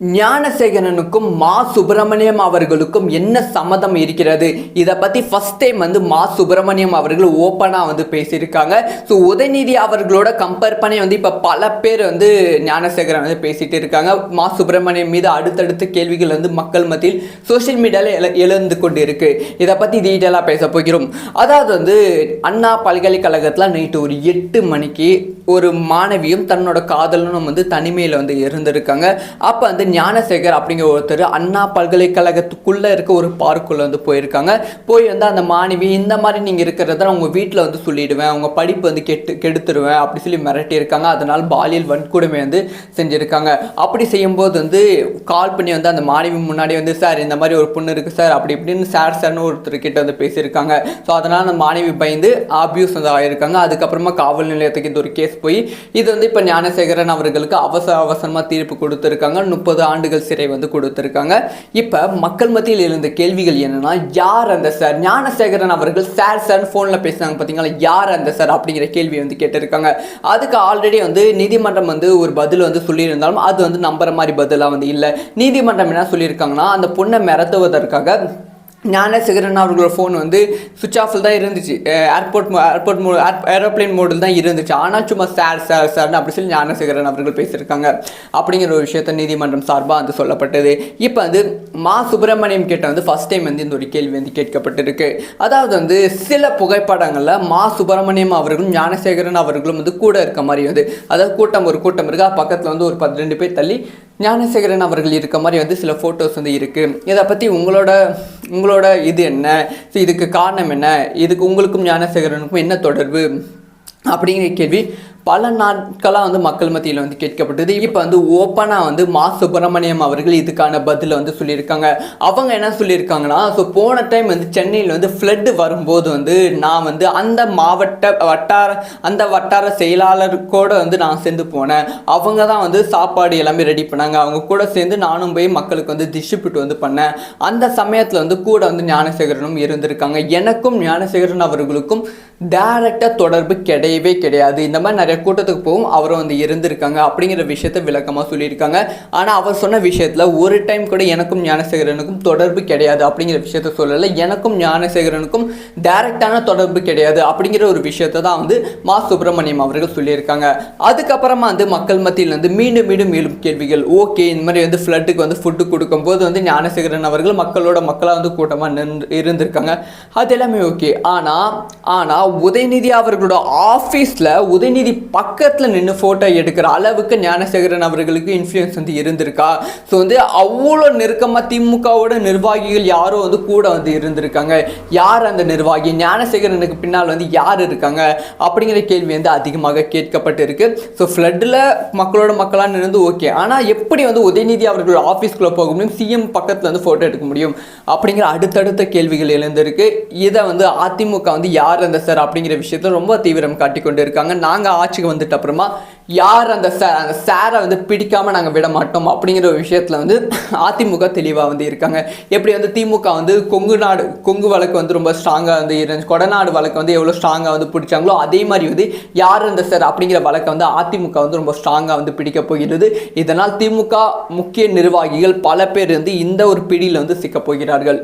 ஞானசேகரனுக்கும் மா சுப்பிரமணியம் அவர்களுக்கும் என்ன சம்மதம் இருக்கிறது? இதை பற்றி ஃபஸ்ட் டைம் வந்து மா சுப்பிரமணியம் அவர்கள் ஓப்பனாக வந்து பேசியிருக்காங்க. ஸோ உதயநிதி அவர்களோட கம்பேர் பண்ணி வந்து இப்போ பல பேர் வந்து ஞானசேகரன் வந்து பேசிட்டு இருக்காங்க. மா சுப்பிரமணியம் மீது அடுத்தடுத்த கேள்விகள் வந்து மக்கள் மத்தியில் சோஷியல் மீடியாவில் எழு எழுந்து கொண்டு இருக்குது இதை பற்றி டீட்டெயிலாக பேச போகிறோம். அதாவது வந்து அண்ணா பல்கலைக்கழகத்தில் நைட்டு ஒரு எட்டு மணிக்கு ஒரு மாணவியும் தன்னோட காதலனும் வந்து தனிமையில் வந்து இருந்திருக்காங்க. அப்போ வந்து ஞானசேகர் அப்படிங்கிற ஒருத்தர் அண்ணா பல்கலைக்கழகத்துக்குள்ளே இருக்க ஒரு பார்க்குள்ளே வந்து போயிருக்காங்க. போய் வந்து அந்த மாணவி இந்த மாதிரி நீங்கள் இருக்கிறத உங்கள் வீட்டில் வந்து சொல்லிடுவேன். உங்கள் படிப்பு வந்து கெட்டு கெடுத்துருவேன். அப்படி சொல்லி மிரட்டியிருக்காங்க. அதனால் பாலியல் வன்கொடுமை வந்து செஞ்சுருக்காங்க. அப்படி செய்யும்போது வந்து கால் பண்ணி வந்து அந்த மாணவி முன்னாடி வந்து சார் இந்த மாதிரி ஒரு பொண்ணு இருக்குது சார். அப்படி இப்படின்னு சார் சார்னு ஒருத்தர் கிட்ட வந்து பேசியிருக்காங்க. ஸோ அதனால் அந்த மாணவி பயந்து அபியூஸ் வந்து ஆகியிருக்காங்க அதுக்கப்புறமா காவல் நிலையத்துக்கு இந்த ஒரு கேஸ் போய் இது வந்து இப்போ ஞானசேகரன் அவர்களுக்கு அவசர அவசரமாக தீர்ப்பு கொடுத்துருக்காங்க. முப்பது ஆண்டுகள் சிறை வந்து கொடுத்துருக்காங்க. இப்போ மக்கள் மத்தியில் இருந்த கேள்விகள் என்னன்னா யார் அந்த சார்? ஞானசேகரன் அவர்கள் சார் சார் ஃபோனில் பேசுனாங்க பார்த்தீங்களா யார் அந்த சார் அப்படிங்கிற கேள்வி வந்து கேட்டிருக்காங்க. அதுக்கு ஆல்ரெடி வந்து நீதிமன்றம் வந்து ஒரு பதில் வந்து சொல்லியிருந்தாலும் அது வந்து நம்புற மாதிரி பதிலாக வந்து இல்லை. நீதிமன்றம் என்ன சொல்லியிருக்காங்கன்னா அந்த பொண்ணை மிரட்டுவதற்காக ஞானசேகரன் அவர்களோட ஃபோன் வந்து சுவிச் ஆஃபில் தான் இருந்துச்சு. ஏர்போர்ட் ஏர்போர்ட் மோ ஏரோப்ளேன் மோடில் தான் இருந்துச்சு. ஆனால் சும்மா சார் சார் சார்னு அப்படி சொல்லி ஞானசேகரன் அவர்கள் பேசியிருக்காங்க. அப்படிங்கிற ஒரு விஷயத்த நீதிமன்றம் சார்பாக வந்து சொல்லப்பட்டது. இப்போ வந்து மா சுப்பிரமணியம் கிட்ட வந்து ஃபர்ஸ்ட் டைம் வந்து இந்த ஒரு கேள்வி வந்து கேட்கப்பட்டிருக்கு. அதாவது வந்து சில புகைப்படங்களில் மா சுப்பிரமணியம் அவர்களும் ஞானசேகரன் அவர்களும் வந்து கூட இருக்க மாதிரி வந்து அதாவது கூட்டம் ஒரு கூட்டம் இருக்கா. பக்கத்தில் வந்து ஒரு பதிரெண்டு பேர் தள்ளி ஞானசேகரன் அவர்கள் இருக்க மாதிரி வந்து சில ஃபோட்டோஸ் வந்து இருக்குது இதை பற்றி உங்களோட உங்களோட இது என்ன? ஸோ இதுக்கு காரணம் என்ன? இதுக்கு உங்களுக்கும் ஞானசேகரனுக்கும் என்ன தொடர்பு? அப்படிங்கிற கேள்வி பல நாட்களாக வந்து மக்கள் மத்தியில் வந்து கேட்கப்பட்டது. இப்போ வந்து ஓப்பனாக வந்து மா சுப்பிரமணியம் அவர்கள் இதுக்கான பதிலை வந்து சொல்லியிருக்காங்க. அவங்க என்ன சொல்லியிருக்காங்கன்னா ஸோ போன டைம் வந்து சென்னையில் வந்து ஃப்ளட்டு வரும்போது வந்து நான் வந்து அந்த மாவட்ட வட்டார அந்த வட்டார செயலாளர் கூட வந்து நான் சேர்ந்து போனேன். அவங்க தான் வந்து சாப்பாடு எல்லாமே ரெடி பண்ணாங்க. அவங்க கூட சேர்ந்து நானும் போய் மக்களுக்கு வந்து டிஸ்ட்ரிபியூட் வந்து பண்ணேன். அந்த சமயத்தில் வந்து கூட வந்து ஞானசேகரனும் இருந்திருக்காங்க. எனக்கும் ஞானசேகரன் அவர்களுக்கும் டேரெக்டாக தொடர்பு கிடையவே கிடையாது. இந்த மாதிரி நிறைய கூட்டத்துக்கு போகும் அவரும் வந்து இருந்திருக்காங்க அப்படிங்கிற விஷயத்த விளக்கமாக சொல்லியிருக்காங்க. ஆனால் அவர் சொன்ன விஷயத்தில் ஒரு டைம் கூட எனக்கும் ஞானசேகரனுக்கும் தொடர்பு கிடையாது அப்படிங்கிற விஷயத்த சொல்லலை. எனக்கும் ஞானசேகரனுக்கும் டைரக்டான தொடர்பு கிடையாது அப்படிங்கிற ஒரு விஷயத்தை தான் வந்து மா சுப்பிரமணியம் அவர்கள் சொல்லியிருக்காங்க. அதுக்கப்புறமா வந்து மக்கள் மத்தியில் வந்து மீண்டும் மீண்டும் மேலும் கேள்விகள். ஓகே இந்த மாதிரி வந்து ஃப்ளட்டுக்கு வந்து ஃபுட்டு கொடுக்கும்போது வந்து ஞானசேகரன் அவர்கள் மக்களோட மக்களாக வந்து கூட்டமாக நின்று இருந்திருக்காங்க. அது எல்லாமே ஓகே. ஆனால் ஆனால் உதயநிதி அவர்களோட ஆஃபீஸில் உதயநிதி பக்கத்தில் நின்று ஃபோட்டோ எடுக்கிற அளவுக்கு ஞானசேகரன் அவர்களுக்கு இன்ஃப்ளூயன்ஸ் வந்து இருந்திருக்கா? ஸோ வந்து அவ்வளோ நெருக்கமாக திமுகவோட நிர்வாகிகள் யாரும் வந்து கூட வந்து இருந்திருக்காங்க. யார் அந்த நிர்வாகி? ஞானசேகரனுக்கு பின்னால் வந்து யார் இருக்காங்க? அப்படிங்கிற கேள்வி வந்து அதிகமாக கேட்கப்பட்டு இருக்குது ஸோ ஃப்ளட்டில் மக்களோட மக்களாக நின்று ஓகே ஆனால் எப்படி வந்து உதயநிதி அவர்களோட ஆஃபீஸ்க்குள்ளே போக முடியும்? சிஎம் பக்கத்தில் வந்து ஃபோட்டோ எடுக்க முடியும்? அப்படிங்கிற அடுத்தடுத்த கேள்விகள் எழுந்திருக்கு. இதை வந்து அதிமுக வந்து யார் அந்த சார் அப்படிங்கிற விஷயத்தை ரொம்ப தீவிரம் காட்டிக்கொண்டு இருக்காங்க நாங்கள் ஆட்சிக்கு வந்துட்டு அப்புறமா யார் அந்த சார் அந்த சாரை வந்து பிடிக்காம நாங்கள் விட மாட்டோம் அப்படிங்கிற ஒரு விஷயத்தில் வந்து அதிமுக தெளிவாக வந்து இருக்காங்க. எப்படி வந்து திமுக வந்து கொங்கு நாடு கொங்கு வழக்கு வந்து ரொம்ப ஸ்ட்ராங்காக வந்து இருந்துச்சு. கொடநாடு வழக்கு வந்து எவ்வளோ ஸ்ட்ராங்காக வந்து பிடிச்சாங்களோ அதே மாதிரி வந்து யார் அந்த சார் அப்படிங்கிற வழக்கை வந்து அதிமுக வந்து ரொம்ப ஸ்ட்ராங்காக வந்து பிடிக்க போகிறது. இதனால் திமுக முக்கிய நிர்வாகிகள் பல பேர் வந்து இந்த ஒரு பிடியில் வந்து சிக்கப் போகிறார்கள்.